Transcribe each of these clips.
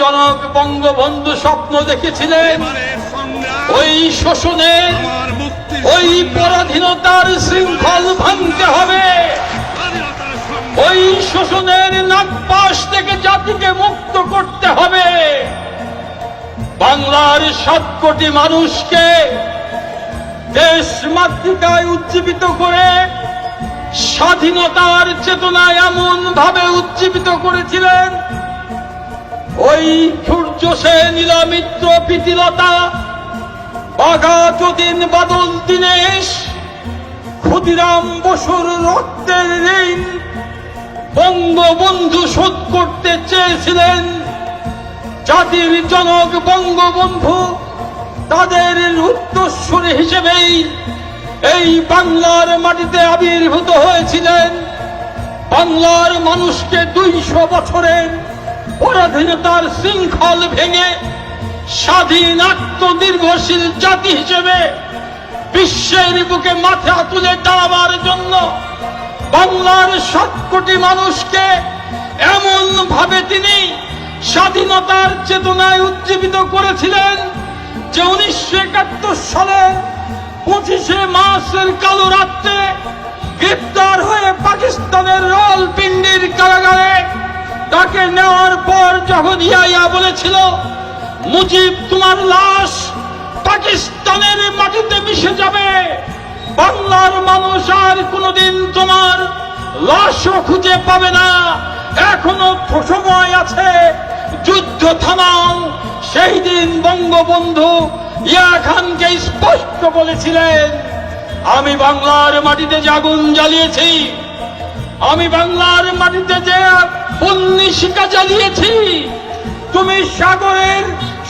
জনক বঙ্গবন্ধু স্বপ্ন দেখেছিলেন। ওই শোষণের ওই পরাধীনতার শৃঙ্খল ভাঙতে হবে। ওই শোষণের নাগপাশ থেকে জাতিকে মুক্ত করতে হবে। বাংলার সাত কোটি মানুষকে দেশ মাতৃকায় উজ্জীবিত করে, স্বাধীনতার চেতনায় এমন ভাবে উজ্জীবিত করেছিলেন ওই সূর্য সেন নীলমিত্র প্রীতিলতা বাঘা যতীন বাদল দীনেশ, ক্ষুদিরাম বসুর রক্তের ঋণ, বঙ্গবন্ধু শোধ করতে চেয়েছিলেন। জাতির জনক বঙ্গবন্ধু তাদের উত্তরসূরি হিসেবেই এই বাংলার মাটিতে আবির্ভূত হয়েছিলেন। বাংলার মানুষকে দুইশো বছরের পরাধীনতার শৃঙ্খল ভেঙে স্বাধীন আত্মনির্ভরশীল জাতি হিসেবে বিশ্বের বুকে মাথা তুলে দাঁড়াবার জন্য বাংলার সাত কোটি মানুষকে এমন ভাবে তিনি স্বাধীনতার চেতনায় উজ্জীবিত করেছিলেন যে উনিশশো একাত্তর সালে পঁচিশে মাসের কালো রাত্রে গ্রেপ্তার হয়ে কারাগারে তাকে নেওয়ার পর যখন ইয়াইয়া বলেছিল, মুজিব, তোমার লাশ পাকিস্তানের মাটিতে মিশে যাবে। বাংলার মানুষ আর কোনোদিন তোমার লাশও খুঁজে পাবে না। এখনও সময় আছে, যুদ্ধ থামাও। সেই দিন বঙ্গবন্ধু ইয়া খানকে স্পষ্ট বলেছিলেন, আমি বাংলার মাটিতে যে আগুন জ্বালিয়েছি। আমি বাংলার মাটিতে যে উন্নিশিকা জ্বালিয়েছি তুমি সাগরের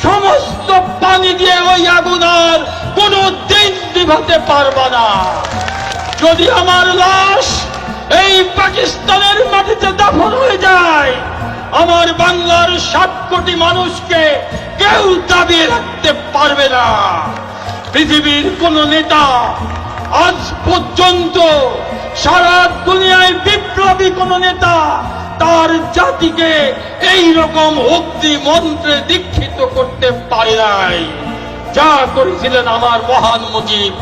সমস্ত পানি দিয়ে ওই আগুন আর কোনো দিন নিভাতে পারবা না। যদি আমার লাশ এই পাকিস্তানের মাটিতে দাফন হয়ে যায়, আমার বাংলার ষাট কোটি মানুষকে কেউ দাবিয়ে রাখতে পারবে না। পৃথিবীর কোন নেতা আজ পর্যন্ত সারা দুনিয়ায় বিপ্লবী কোন নেতা তার জাতিকে এই রকম অগ্নি মন্ত্রে দীক্ষিত করতে পারে নাই। যা করেছিলেন আমার মহান মুজিব।